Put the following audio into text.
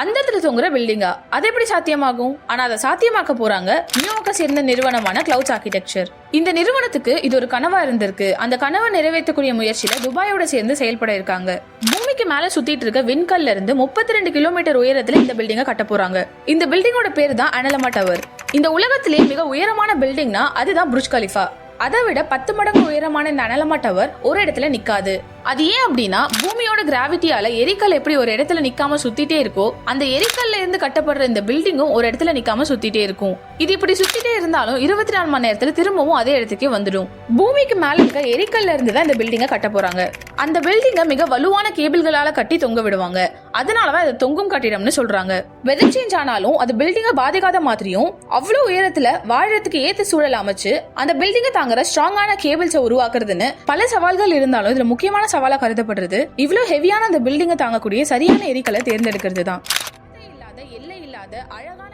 அந்த இடத்துல தொங்குற பில்டிங்கா அது எப்படி சாத்தியமாகும்? ஆனா அதை சாத்தியமாக்க போறாங்க நியூயார்க்கை சேர்ந்த நிறுவனமான கிளவுட்ஸ் ஆர்கிடெக்சர் இந்த நிறுவனத்துக்கு இது ஒரு கனவா இருந்திருக்கு. அந்த கனவை நிறைவேற்றக்கூடிய முயற்சியில துபாயோட சேர்ந்து செயல்பட இருக்காங்க. பூமிக்கு மேல சுத்திட்டு இருக்க விண்கல்ல இருந்து முப்பத்தி ரெண்டு கிலோமீட்டர் உயரத்துல இந்த பில்டிங்கை கட்ட போறாங்க. இந்த பில்டிங்கோட பேர் தான் அனலமா டவர் இந்த உலகத்திலேயே மிக உயரமான பில்டிங்னா அதுதான் புருஜ் கலிஃபா அதை விட பத்து மடங்கு உயரமான இந்த அனலமா டவர் ஒரு இடத்துல நிக்காது. அது ஏன் அப்படின்னா பூமியோட கிராவிட்டியால எரிக்கல் எப்படி ஒரு இடத்துல நிக்காம சுத்திட்டே இருக்கோ அந்த எரிக்கல்ல இருந்து கட்டப்படுற இந்த பில்டிங்கும் ஒரு இடத்துல நிக்காம சுத்திட்டே இருக்கும். இது இப்படி சுத்திட்டே இருந்தாலும் இருபத்தி நாலு மணி நேரத்துல திரும்பவும் அதே இடத்துக்கே வந்துடும். பூமிக்கு மேல இருக்க எரிக்கல்ல இருந்து தான் இந்த பில்டிங்கை கட்ட போறாங்க. அந்த பில்டிங்கை மிக வலுவான கேபிள்களால கட்டி தொங்க விடுவாங்க. அதனாலதான் இதை தொங்கும் கட்டிடம்னு சொல்றாங்க. வெதர் சேஞ்ச் ஆனாலும் அது பில்டிங்கை பாதிக்காத மாதிரியும் அவ்வளோ உயரத்துல வாழறதுக்கு ஏத்த சூழல் அமைச்சு அந்த பில்டிங்கை தாங்குற ஸ்ட்ராங்கான கேபிள்ஸை உருவாக்குறதுன்னு பல சவால்கள் இருந்தாலும் இதுல முக்கியமான சவாலா கருதப்படுறது இவ்வளவு ஹெவியான அந்த பில்டிங்கை தாங்கக்கூடிய சரியான எரிக்கலை தேர்ந்தெடுக்கிறது தான் இல்லாத எல்லை இல்லாத அழகான